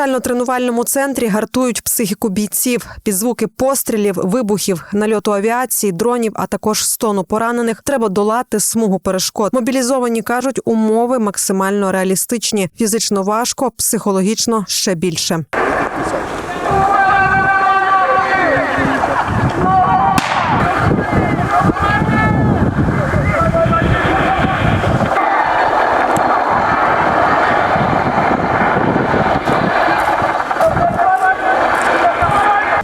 навчально-тренувальному центрі гартують психіку бійців. Під звуки пострілів, вибухів, нальоту авіації, дронів, а також стону поранених треба долати смугу перешкод. Мобілізовані кажуть, умови максимально реалістичні. Фізично важко, психологічно ще більше.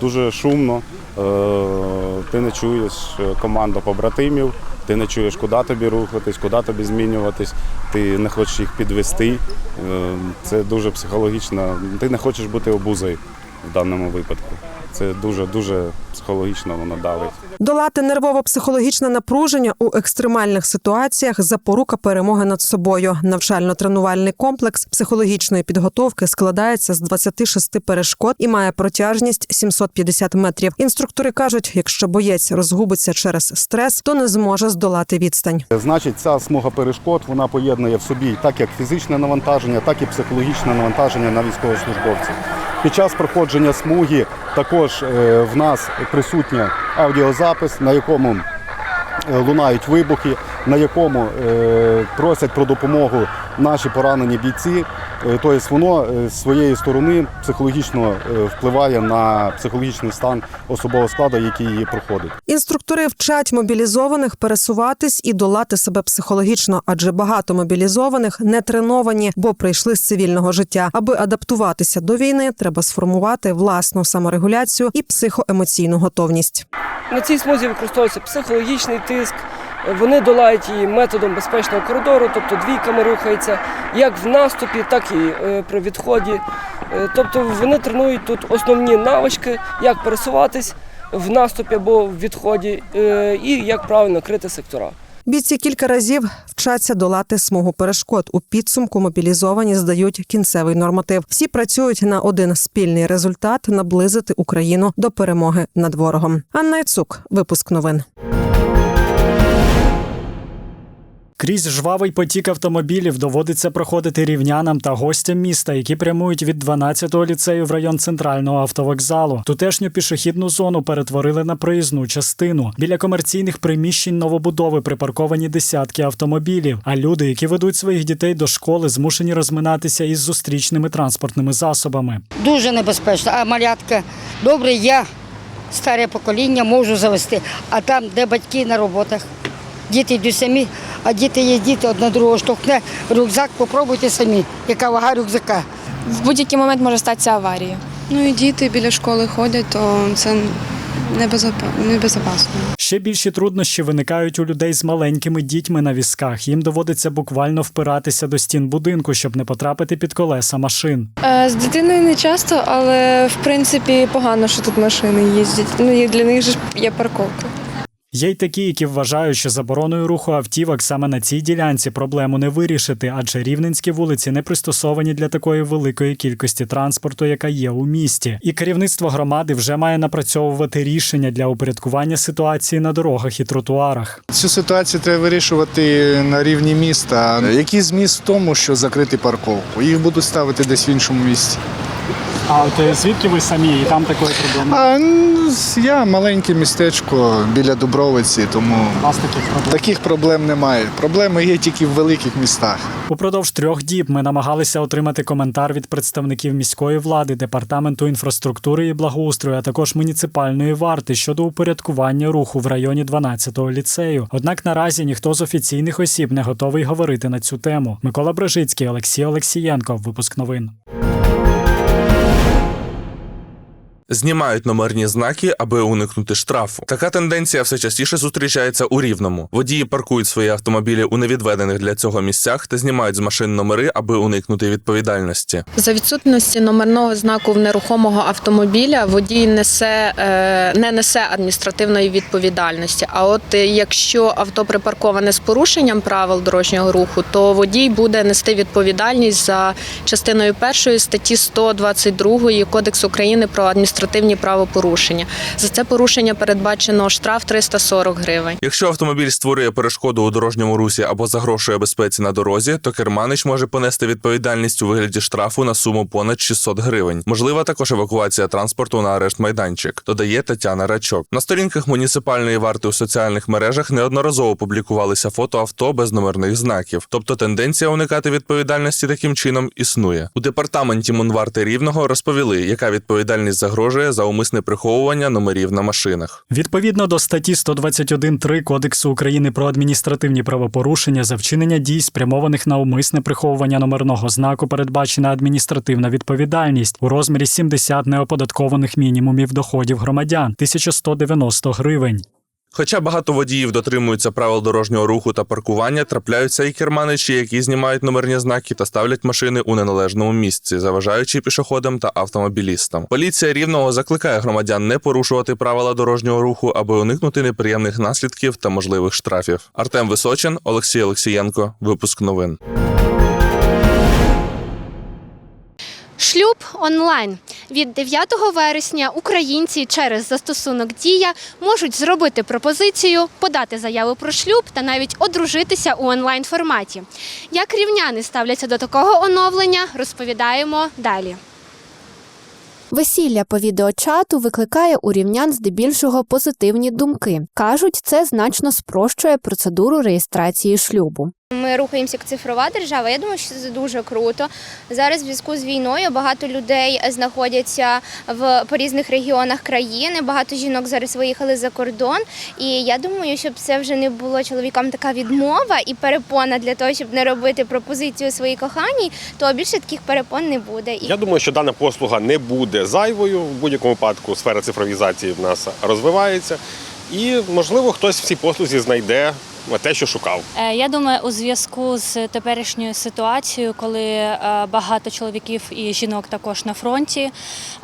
Дуже шумно, е, ти не чуєш е, команду побратимів, ти не чуєш, куди тобі рухатись, куди тобі змінюватись, ти не хочеш їх підвести. Е, Це дуже психологічно. Ти не хочеш бути обузою в даному випадку. Це дуже дуже психологічно воно давить. Долати нервово-психологічне напруження у екстремальних ситуаціях запорука перемоги над собою. Навчально-тренувальний комплекс психологічної підготовки складається з 26 перешкод і має протяжність 750 метрів. Інструктори кажуть, якщо боєць розгубиться через стрес, то не зможе здолати відстань. Значить, ця смуга перешкод вона поєднує в собі так як фізичне навантаження, так і психологічне навантаження на військовослужбовців. Під час проходження смуги також е, в нас присутня аудіозапис, на якому е, лунають вибухи, на якому е, просять про допомогу наші поранені бійці. Е, Тобто воно е, з своєї сторони психологічно впливає на психологічний стан особового складу, який її проходить. Інструктори вчать мобілізованих пересуватись і долати себе психологічно, адже багато мобілізованих не треновані, бо прийшли з цивільного життя. Аби адаптуватися до війни, треба сформувати власну саморегуляцію і психоемоційну готовність. На цій смузі використовується психологічний тиск. Вони долають її методом безпечного коридору, тобто двійками рухаються, як в наступі, так і е, при відході. Е, Тобто вони тренують тут основні навички, як пересуватись в наступі або в відході, е, і як правильно крити сектора. Бійці кілька разів вчаться долати смугу перешкод. У підсумку мобілізовані здають кінцевий норматив. Всі працюють на один спільний результат наблизити Україну до перемоги над ворогом. Анна Яцук, випуск новин. Крізь жвавий потік автомобілів доводиться проходити рівнянам та гостям міста, які прямують від 12-го ліцею в район центрального автовокзалу. Тутешню пішохідну зону перетворили на проїзну частину. Біля комерційних приміщень новобудови припарковані десятки автомобілів. А люди, які ведуть своїх дітей до школи, змушені розминатися із зустрічними транспортними засобами. Дуже небезпечно. А малятка, добре, я старе покоління можу завести. А там, де батьки на роботах, діти йдуть самі, а діти є діти, одне другого штовхне. Рюкзак попробуйте самі, яка вага рюкзака. в будь-який момент може статися аварія. Ну і діти біля школи ходять, то це небезпечно. Ще більші труднощі виникають у людей з маленькими дітьми на візках. Їм доводиться буквально впиратися до стін будинку, щоб не потрапити під колеса машин. Е, З дитиною не часто, але в принципі погано, що тут машини їздять. Ну і для них ж є парковка. Є й такі, які вважають, що забороною руху автівок саме на цій ділянці проблему не вирішити, адже рівненські вулиці не пристосовані для такої великої кількості транспорту, яка є у місті. І керівництво громади вже має напрацьовувати рішення для упорядкування ситуації на дорогах і тротуарах. Цю ситуацію треба вирішувати на рівні міста. Який зміст в тому, що закрити парковку? Їх будуть ставити десь в іншому місці. А от звідки ви самі і там такої проблеми? А ну, я маленьке містечко біля Дубровиці, тому У вас таких проблем? таких проблем немає. Проблеми є тільки в великих містах. Упродовж трьох діб ми намагалися отримати коментар від представників міської влади, департаменту інфраструктури і благоустрою, а також муніципальної варти щодо упорядкування руху в районі 12-го ліцею. Однак наразі ніхто з офіційних осіб не готовий говорити на цю тему. Микола Брежицький, Олексій Олексієнко. Випуск новин. Знімають номерні знаки, аби уникнути штрафу. Така тенденція все частіше зустрічається у рівному. Водії паркують свої автомобілі у невідведених для цього місцях та знімають з машин номери, аби уникнути відповідальності. За відсутності номерного знаку в нерухомого автомобіля водій несе е, не несе адміністративної відповідальності. А от е, якщо авто припарковане з порушенням правил дорожнього руху, то водій буде нести відповідальність за частиною першої статті 122 Кодексу України про адміністративне адміністративні правопорушення. За це порушення передбачено штраф 340 гривень. Якщо автомобіль створює перешкоду у дорожньому русі або загрошує безпеці на дорозі, то керманич може понести відповідальність у вигляді штрафу на суму понад 600 гривень. Можлива також евакуація транспорту на арешт майданчик, додає Тетяна Рачок. На сторінках муніципальної варти у соціальних мережах неодноразово публікувалися фото авто без номерних знаків. Тобто тенденція уникати відповідальності таким чином існує. У департаменті Мунварти Рівного розповіли, яка відповідальність загрожує за умисне приховування номерів на машинах. Відповідно до статті 121.3 Кодексу України про адміністративні правопорушення за вчинення дій, спрямованих на умисне приховування номерного знаку, передбачена адміністративна відповідальність у розмірі 70 неоподаткованих мінімумів доходів громадян 1190 гривень. Хоча багато водіїв дотримуються правил дорожнього руху та паркування, трапляються і керманичі, які знімають номерні знаки та ставлять машини у неналежному місці, заважаючи пішоходам та автомобілістам. Поліція рівного закликає громадян не порушувати правила дорожнього руху, аби уникнути неприємних наслідків та можливих штрафів. Артем Височин, Олексій Олексієнко. Випуск новин. Шлюб онлайн від 9 вересня українці через застосунок Дія можуть зробити пропозицію, подати заяву про шлюб та навіть одружитися у онлайн форматі. Як рівняни ставляться до такого оновлення, розповідаємо далі. Весілля по відеочату викликає у рівнян здебільшого позитивні думки. Кажуть, це значно спрощує процедуру реєстрації шлюбу. Ми рухаємося як цифрова держава. Я думаю, що це дуже круто. Зараз в зв'язку з війною багато людей знаходяться в по різних регіонах країни. Багато жінок зараз виїхали за кордон. І я думаю, щоб це вже не було чоловікам така відмова і перепона для того, щоб не робити пропозицію своїй коханій, то більше таких перепон не буде. Я думаю, що дана послуга не буде зайвою. В будь-якому випадку сфера цифровізації в нас розвивається. І, можливо, хтось в цій послузі знайде те, що шукав. Е, Я думаю, у зв'язку з теперішньою ситуацією, коли е, багато чоловіків і жінок також на фронті,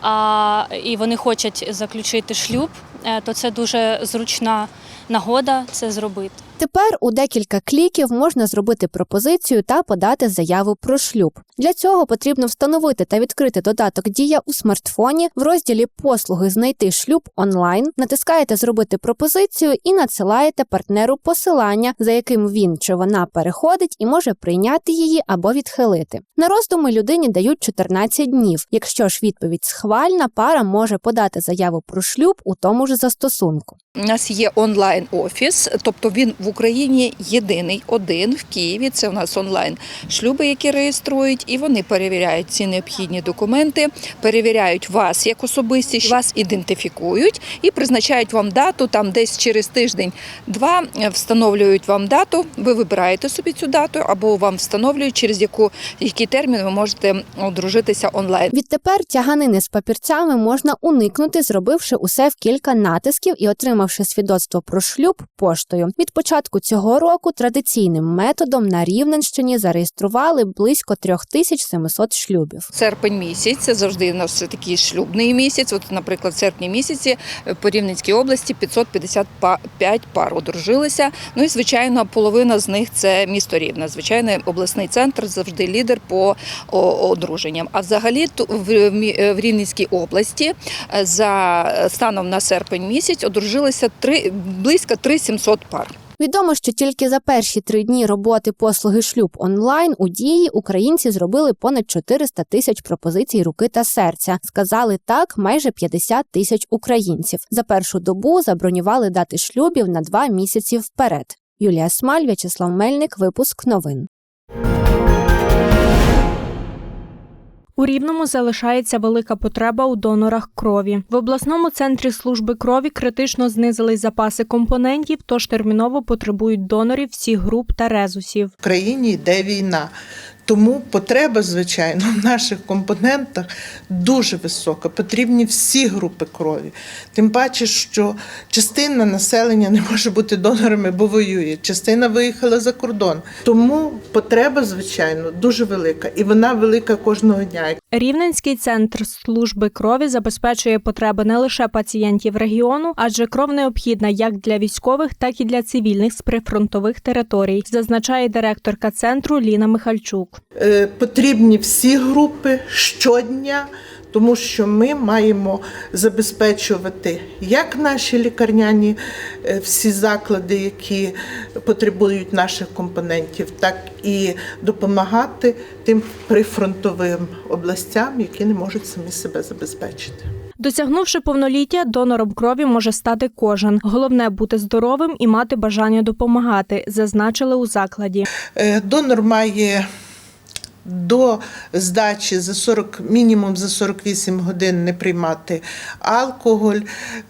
а, і вони хочуть заключити шлюб, е, то це дуже зручна нагода це зробити. Тепер у декілька кліків можна зробити пропозицію та подати заяву про шлюб. Для цього потрібно встановити та відкрити додаток Дія у смартфоні в розділі Послуги знайти шлюб онлайн, натискаєте Зробити пропозицію і надсилаєте партнеру посилання, за яким він чи вона переходить і може прийняти її або відхилити. На роздуми людині дають 14 днів. Якщо ж відповідь схвальна, пара може подати заяву про шлюб у тому ж застосунку. У нас є онлайн офіс, тобто він в Україні єдиний, один в Києві. Це у нас онлайн шлюби, які реєструють, і вони перевіряють ці необхідні документи, перевіряють вас як особистість, вас ідентифікують і призначають вам дату. Там десь через тиждень-два встановлюють вам дату. Ви вибираєте собі цю дату, або вам встановлюють через яку який термін ви можете одружитися онлайн. Відтепер тяганини з папірцями можна уникнути, зробивши усе в кілька натисків і отримавши свідоцтво про шлюб поштою. Від початку цього року традиційним методом на Рівненщині зареєстрували близько 3700 шлюбів. Серпень місяць це завжди у нас такий шлюбний місяць. От, наприклад, в серпні місяці по Рівненській області 555 пар одружилися. Ну і звичайно, половина з них це місто Рівне. Звичайно, обласний центр завжди лідер по одруженням. А взагалі ту- в, Рівненській області е, за станом на серпень місяць одружилися три близько 3700 пар. Відомо, що тільки за перші три дні роботи послуги шлюб онлайн у дії українці зробили понад 400 тисяч пропозицій руки та серця. Сказали так майже 50 тисяч українців. За першу добу забронювали дати шлюбів на два місяці вперед. Юлія Смаль, В'ячеслав Мельник, випуск новин. У Рівному залишається велика потреба у донорах крові. В обласному центрі служби крові критично знизились запаси компонентів, тож терміново потребують донорів всіх груп та резусів. В країні йде війна. Тому потреба, звичайно, в наших компонентах дуже висока. Потрібні всі групи крові. Тим паче, що частина населення не може бути донорами, бо воює. Частина виїхала за кордон. Тому потреба, звичайно, дуже велика, і вона велика кожного дня. Рівненський центр служби крові забезпечує потреби не лише пацієнтів регіону, адже кров необхідна як для військових, так і для цивільних з прифронтових територій, зазначає директорка центру Ліна Михальчук. Е, Потрібні всі групи щодня. тому що ми маємо забезпечувати як наші лікарняні е, всі заклади, які потребують наших компонентів, так і допомагати тим прифронтовим областям, які не можуть самі себе забезпечити. Досягнувши повноліття, донором крові може стати кожен. Головне бути здоровим і мати бажання допомагати, зазначили у закладі. Е, Донор має до здачі за 40, мінімум за 48 годин не приймати алкоголь,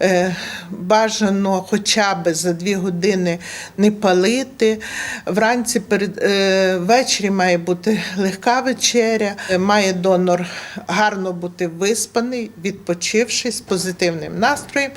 е, бажано хоча б за 2 години не палити. Вранці перед е, ввечері має бути легка вечеря, Е, має донор гарно бути виспаний, відпочивши з позитивним настроєм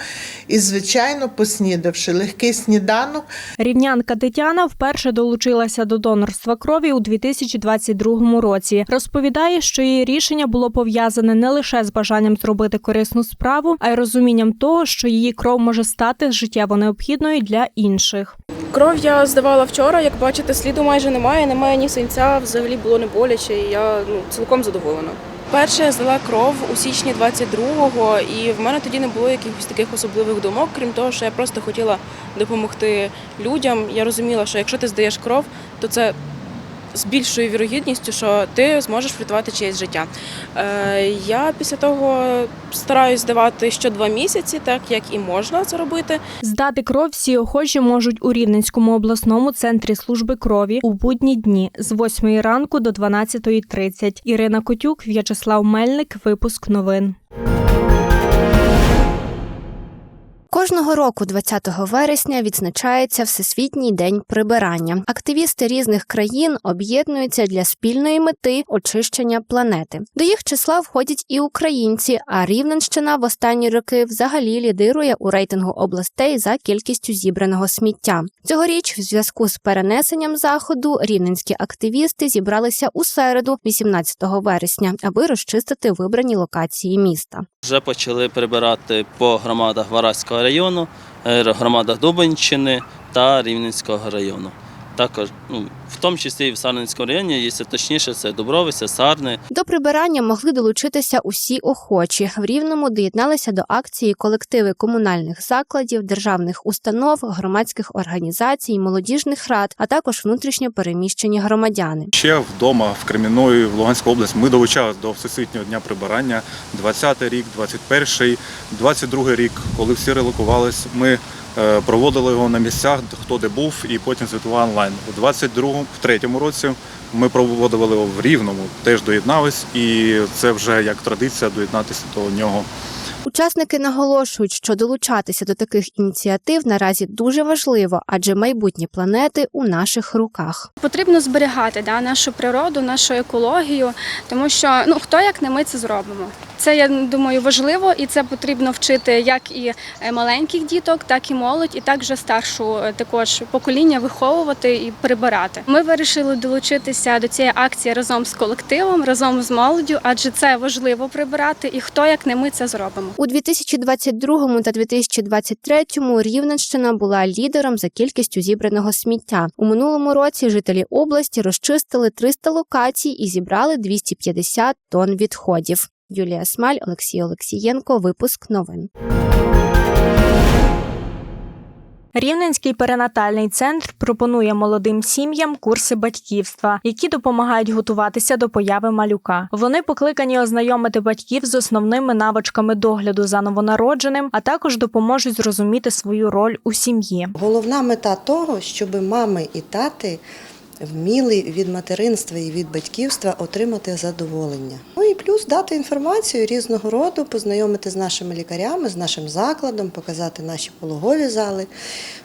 і, звичайно, поснідавши легкий сніданок. Рівнянка Тетяна вперше долучилася до донорства крові у 2022 році. Розповідає, що її рішення було пов'язане не лише з бажанням зробити корисну справу, а й розумінням того, що її кров може стати життєво необхідною для інших. Кров я здавала вчора, як бачите, сліду майже немає, немає ні синця, взагалі було не боляче, і я ну, цілком задоволена. Перше я здала кров у січні 22-го, і в мене тоді не було якихось таких особливих думок, крім того, що я просто хотіла допомогти людям. Я розуміла, що якщо ти здаєш кров, то це з більшою вірогідністю, що ти зможеш врятувати чиєсь життя. Е, я після того стараюсь здавати що два місяці, так як і можна це робити. Здати кров всі охочі можуть у Рівненському обласному центрі служби крові у будні дні з 8 ранку до 12.30. Ірина Котюк, В'ячеслав Мельник. Випуск новин. Кожного року, 20 вересня, відзначається Всесвітній день прибирання. Активісти різних країн об'єднуються для спільної мети очищення планети. До їх числа входять і українці. А Рівненщина в останні роки взагалі лідирує у рейтингу областей за кількістю зібраного сміття. Цьогоріч, в зв'язку з перенесенням заходу, рівненські активісти зібралися у середу, 18 вересня, аби розчистити вибрані локації міста. Вже почали прибирати по громадах Вараського району, е, громадах Дубенщини та Рівненського району. Також, ну, в тому числі і в Сарненському районі, якщо точніше, це Дубровиця, Сарни. До прибирання могли долучитися усі охочі. В Рівному доєдналися до акції колективи комунальних закладів, державних установ, громадських організацій, молодіжних рад, а також внутрішньо переміщені громадяни. Ще вдома в Кремінної, в Луганську область, ми долучалися до Всесвітнього дня прибирання. 20-й рік, 21-й, 22-й рік, коли всі релокувались, ми проводили його на місцях, хто де був, і потім звітували онлайн. У 22-му, в 3-му році ми проводили його в Рівному, теж доєднались, і це вже як традиція доєднатися до нього. Учасники наголошують, що долучатися до таких ініціатив наразі дуже важливо, адже майбутнє планети у наших руках. Потрібно зберігати да, нашу природу, нашу екологію, тому що ну хто як не ми це зробимо. Це я думаю важливо, і це потрібно вчити як і е, маленьких діток, так і молодь, і так вже старшу е, також покоління виховувати і прибирати. Ми вирішили долучитися до цієї акції разом з колективом, разом з молоддю, адже це важливо прибирати, і хто як не ми це зробимо. У 2022 та 2023 Рівненщина була лідером за кількістю зібраного сміття. У минулому році жителі області розчистили 300 локацій і зібрали 250 тонн відходів. Юлія Смаль, Олексій Олексієнко. Випуск новин. Рівненський перинатальний центр пропонує молодим сім'ям курси батьківства, які допомагають готуватися до появи малюка. Вони покликані ознайомити батьків з основними навичками догляду за новонародженим, а також допоможуть зрозуміти свою роль у сім'ї. Головна мета того, щоб мами і тати вміли від материнства і від батьківства отримати задоволення. Ну і плюс дати інформацію різного роду, познайомити з нашими лікарями, з нашим закладом, показати наші пологові зали,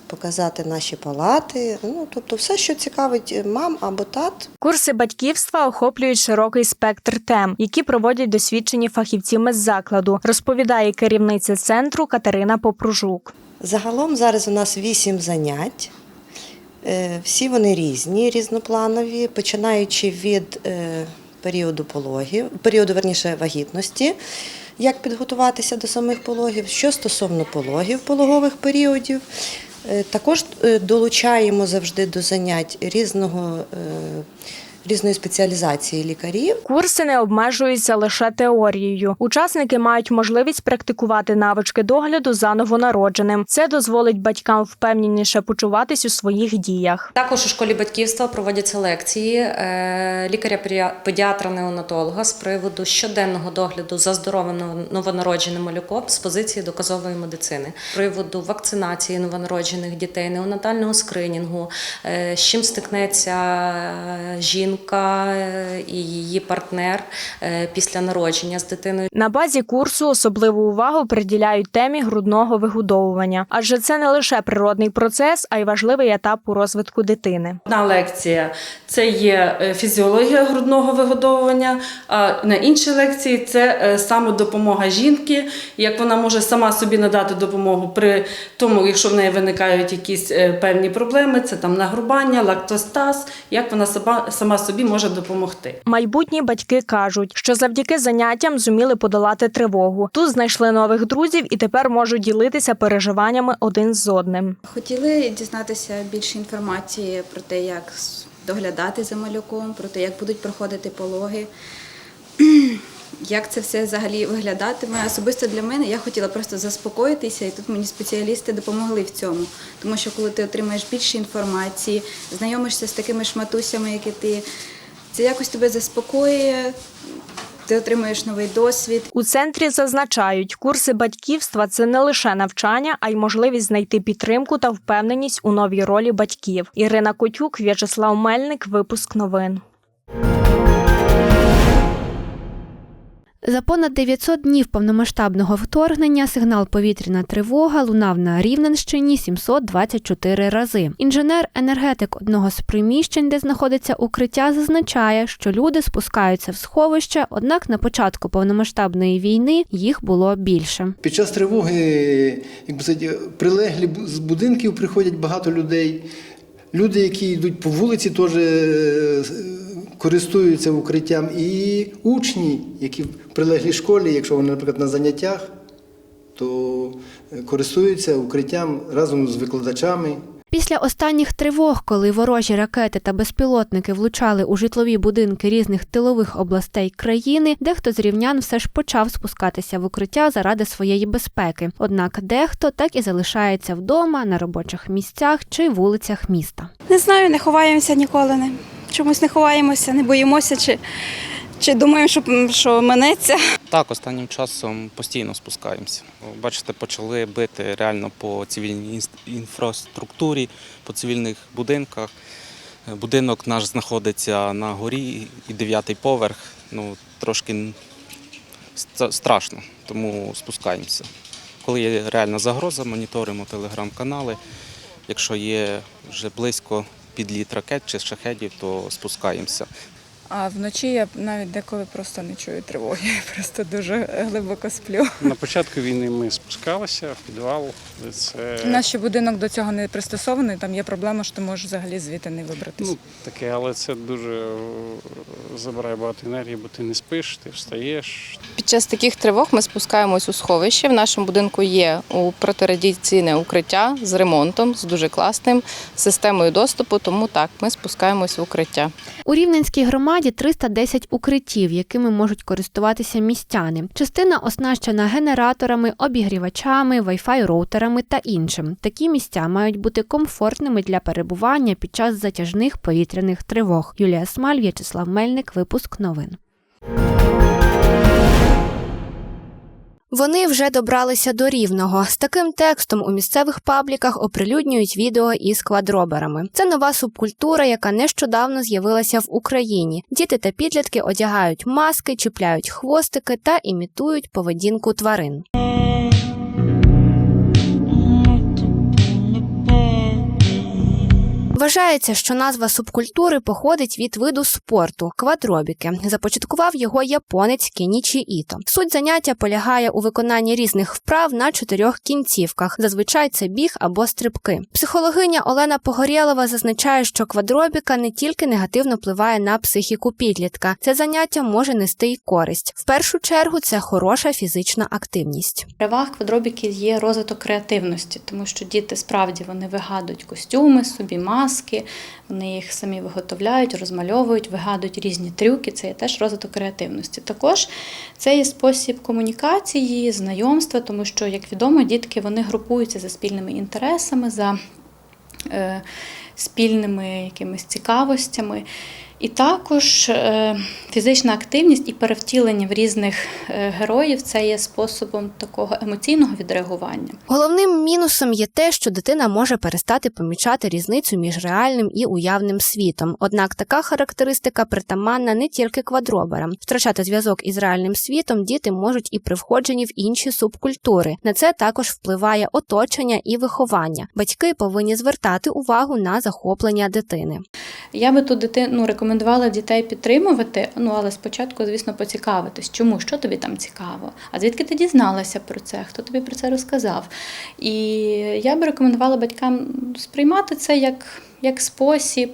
показати наші палати. Ну тобто, все, що цікавить мам або тат. Курси батьківства охоплюють широкий спектр тем, які проводять досвідчені фахівці медзакладу, розповідає керівниця центру Катерина Попружук. Загалом зараз у нас вісім занять. Е, Всі вони різні, різнопланові, починаючи від е, періоду пологів, періоду верніше вагітності, як підготуватися до самих пологів, що стосовно пологів, пологових періодів. Е, Також долучаємо завжди до занять різного різної спеціалізації лікарів. Курси не обмежуються лише теорією. Учасники мають можливість практикувати навички догляду за новонародженим. Це дозволить батькам впевненіше почуватись у своїх діях. Також у школі батьківства проводяться лекції е, лікаря-педіатра-неонатолога з приводу щоденного догляду за здоровим новонародженим малюком з позиції доказової медицини, з приводу вакцинації новонароджених дітей, неонатального скринінгу, е, з чим стикнеться е, жінка е, і її партнер е, після народження з дитиною. На базі курсу особливу увагу приділяють темі грудного вигодовування, адже це не лише природний процес, а й важливий етап у розвитку дитини. Одна лекція це є е, фізіологія грудного вигодовування, а на іншій лекції це самодопомога жінки, як вона може сама собі надати допомогу при тому, якщо в неї виникають якісь певні проблеми, це там нагрубання, лактостаз, як вона сама, сама собі може допомогти. Майбутні батьки кажуть, що завдяки заняттям зуміли подолати тривогу. Тут знайшли нових друзів і тепер можуть ділитися переживаннями один з одним. Хотіли дізнатися більше інформації про те, як доглядати за малюком, про те, як будуть проходити пологи. Як це все взагалі виглядатиме? Особисто для мене я хотіла просто заспокоїтися, і тут мені спеціалісти допомогли в цьому. Тому що коли ти отримаєш більше інформації, знайомишся з такими ж матусями, як і ти, це якось тебе заспокоює, ти отримуєш новий досвід. У центрі зазначають, курси батьківства це не лише навчання, а й можливість знайти підтримку та впевненість у новій ролі батьків. Ірина Котюк, В'ячеслав Мельник, випуск новин. За понад 900 днів повномасштабного вторгнення сигнал повітряна тривога лунав на Рівненщині 724 рази. Інженер-енергетик одного з приміщень, де знаходиться укриття, зазначає, що люди спускаються в сховище, однак на початку повномасштабної війни їх було більше. Під час тривоги, як би сказати, прилеглі з будинків приходять багато людей. Люди, які йдуть по вулиці, теж е, користуються укриттям. І учні, які в прилеглій школі, якщо вони, наприклад, на заняттях, то е, користуються укриттям разом з викладачами. Після останніх тривог, коли ворожі ракети та безпілотники влучали у житлові будинки різних тилових областей країни, дехто з рівнян все ж почав спускатися в укриття заради своєї безпеки. Однак дехто так і залишається вдома, на робочих місцях чи вулицях міста. Не знаю, не ховаємося ніколи. Не. Чомусь не ховаємося, не боїмося, чи, чи думаємо, що, що минеться. Так, останнім часом постійно спускаємося. Бачите, почали бити реально по цивільній інфраструктурі, по цивільних будинках. Будинок наш знаходиться на горі і дев'ятий поверх. Ну, трошки страшно, тому спускаємося. Коли є реальна загроза, моніторимо телеграм-канали. Якщо є вже близько підліт ракет чи шахедів, то спускаємося. А вночі я навіть деколи просто не чую тривоги, я просто дуже глибоко сплю. На початку війни ми спускалися в підвал. Це Наш ще будинок до цього не пристосований, там є проблема, що ти можеш взагалі звідти не вибратися. ну, таке, але це дуже е, забирає багато енергії, бо ти не спиш, ти встаєш. Під час таких тривог ми спускаємось у сховище. В нашому будинку є у протирадіаційне укриття з ремонтом, з дуже класним системою доступу. Тому так, ми спускаємось в укриття. У Рівненській громаді 310 укриттів, якими можуть користуватися містяни. Частина оснащена генераторами, обігрівачами, Wi-Fi роутерами та іншим. Такі місця мають бути комфортними для перебування під час затяжних повітряних тривог. Юлія Смаль, В'ячеслав Мельник, випуск новин. Вони вже добралися до рівного. З таким текстом у місцевих пабліках оприлюднюють відео із квадроберами. Це нова субкультура, яка нещодавно з'явилася в Україні. Діти та підлітки одягають маски, чіпляють хвостики та імітують поведінку тварин. Вважається, що назва субкультури походить від виду спорту квадробіки. Започаткував його японець Кенічі Іто. Суть заняття полягає у виконанні різних вправ на чотирьох кінцівках. Зазвичай це біг або стрибки. Психологиня Олена Погорєлова зазначає, що квадробіка не тільки негативно впливає на психіку підлітка. Це заняття може нести й користь. В першу чергу це хороша фізична активність. Переваг квадробіків є розвиток креативності, тому що діти справді вони вигадують костюми собі, маски. Маски, вони їх самі виготовляють, розмальовують, вигадують різні трюки. Це є теж розвиток креативності. Також це є спосіб комунікації, знайомства, тому що, як відомо, дітки вони групуються за спільними інтересами, за е, спільними якимись цікавостями. І також е, фізична активність і перевтілення в різних е, героїв це є способом такого емоційного відреагування. Головним мінусом є те, що дитина може перестати помічати різницю між реальним і уявним світом. Однак така характеристика притаманна не тільки квадроберам. Втрачати зв'язок із реальним світом діти можуть і при входженні в інші субкультури. На це також впливає оточення і виховання. Батьки повинні звертати увагу на захоплення дитини. Я би тут дитину ну, рекомендувала дітей підтримувати, ну але спочатку, звісно, поцікавитись, чому, що тобі там цікаво, а звідки ти дізналася про це, хто тобі про це розказав. І я би рекомендувала батькам сприймати це як, як спосіб.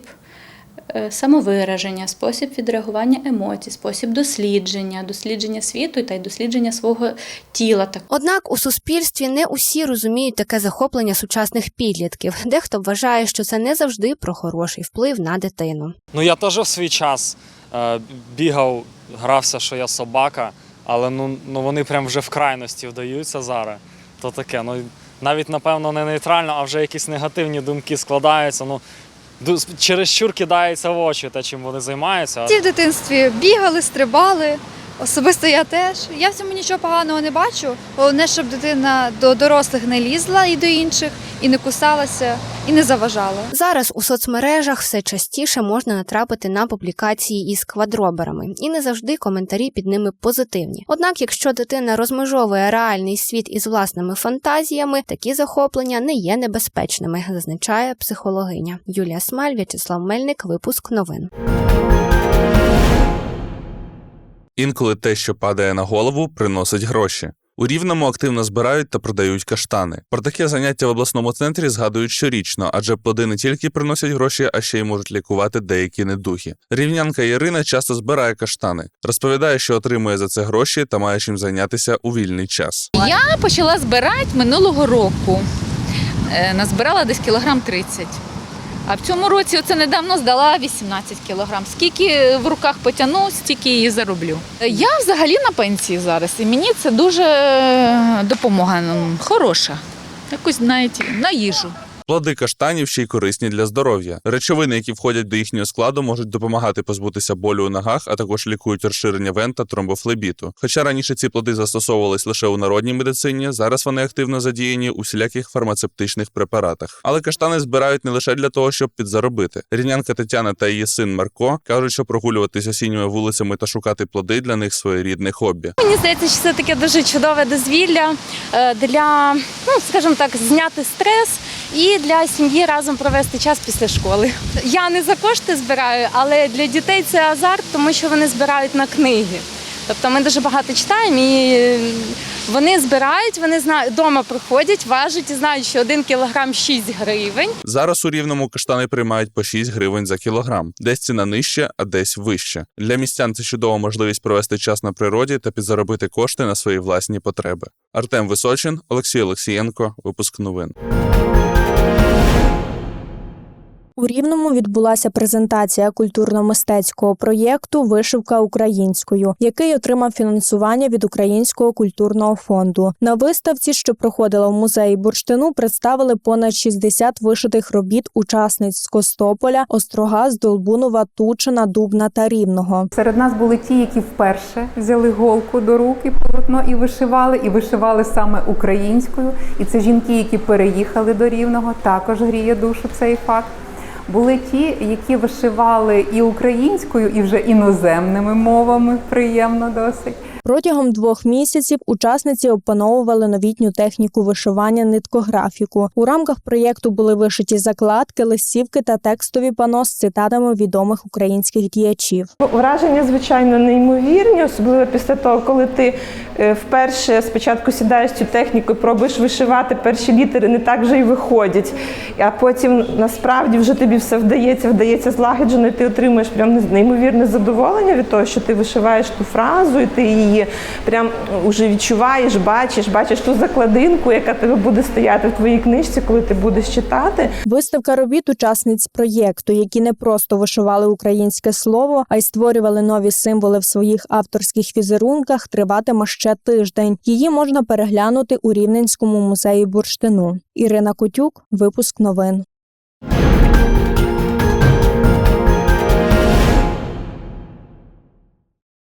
Е, Самовираження, спосіб відреагування емоцій, спосіб дослідження, дослідження світу та й дослідження свого тіла. Так Однак у суспільстві не усі розуміють таке захоплення сучасних підлітків. Дехто вважає, що це не завжди про хороший вплив на дитину. Ну я теж в свій час е, бігав, грався, що я собака, але ну, ну вони прям вже в крайності вдаються зараз. То таке, ну навіть напевно не нейтрально, а вже якісь негативні думки складаються. Ну чересчур кидається в очі те, чим вони займаються. Ті в дитинстві бігали, стрибали. Особисто я теж. Я в цьому нічого поганого не бачу. Головне, щоб дитина до дорослих не лізла і до інших, і не кусалася, і не заважала. Зараз у соцмережах все частіше можна натрапити на публікації із квадроберами, і не завжди коментарі під ними позитивні. Однак, якщо дитина розмежовує реальний світ із власними фантазіями, такі захоплення не є небезпечними, зазначає психологиня Юлія Смаль, В'ячеслав Мельник. Випуск новин. Інколи те, що падає на голову, приносить гроші. У Рівному активно збирають та продають каштани. Про таке заняття в обласному центрі згадують щорічно, адже плоди не тільки приносять гроші, а ще й можуть лікувати деякі недухи. Рівнянка Ірина часто збирає каштани, розповідає, що отримує за це гроші та має чим зайнятися у вільний час. Я почала збирати минулого року. Е, Назбирала десь кілограм 30. А в цьому році оце недавно здала 18 кілограм. Скільки в руках потягну, стільки її зароблю. Я взагалі на пенсії зараз, і мені це дуже е, допомога хороша. Якось навіть на їжу. Плоди каштанів ще й корисні для здоров'я. Речовини, які входять до їхнього складу, можуть допомагати позбутися болю у ногах, а також лікують розширення вен та тромбофлебіту. Хоча раніше ці плоди застосовувались лише у народній медицині, зараз вони активно задіяні у всіляких фармацевтичних препаратах. Але каштани збирають не лише для того, щоб підзаробити. Рівнянка Тетяна та її син Марко кажуть, що прогулюватись осінніми вулицями та шукати плоди для них своєрідне хобі. Мені здається, що це таке дуже чудове дозвілля е, для, ну скажімо так, зняти стрес і для сім'ї разом провести час після школи. Я не за кошти збираю, але для дітей це азарт, тому що вони збирають на книги. Тобто ми дуже багато читаємо і вони збирають, вони знають, вдома приходять, важать і знають, що один кілограм 6 гривень. Зараз у рівному каштани приймають по 6 гривень за кілограм. Десь ціна нижче, а десь вище. Для містян це чудова можливість провести час на природі та підзаробити кошти на свої власні потреби. Артем Височин, Олексій Олексієнко, випуск новин. У Рівному відбулася презентація культурно-мистецького проєкту Вишивка українською, який отримав фінансування від Українського культурного фонду. На виставці, що проходила в музеї бурштину, представили понад 60 вишитих робіт учасниць з Костополя, Острога, Здолбунова, Тучина, Дубна та Рівного. Серед нас були ті, які вперше взяли голку до рук і полотно і вишивали, і вишивали саме українською. І це жінки, які переїхали до Рівного, також гріє душу цей факт. Були ті, які вишивали і українською, і вже іноземними мовами. Приємно досить. Протягом двох місяців учасниці опановували новітню техніку вишивання ниткографіку. У рамках проєкту були вишиті закладки, листівки та текстові пано з цитатами відомих українських діячів. Враження, звичайно, неймовірні, особливо після того, коли ти е, вперше спочатку сідаєш цю техніку і пробуєш вишивати, перші літери не так же й виходять. А потім насправді вже тобі все вдається, вдається злагоджено, і ти отримуєш прям неймовірне задоволення від того, що ти вишиваєш ту фразу, і ти її прям уже відчуваєш, бачиш, бачиш ту закладинку, яка тебе буде стояти в твоїй книжці, коли ти будеш читати. Виставка робіт учасниць проєкту, які не просто вишивали українське слово, а й створювали нові символи в своїх авторських візерунках, триватиме ще тиждень. Її можна переглянути у Рівненському музеї бурштину. Ірина Котюк, випуск новин.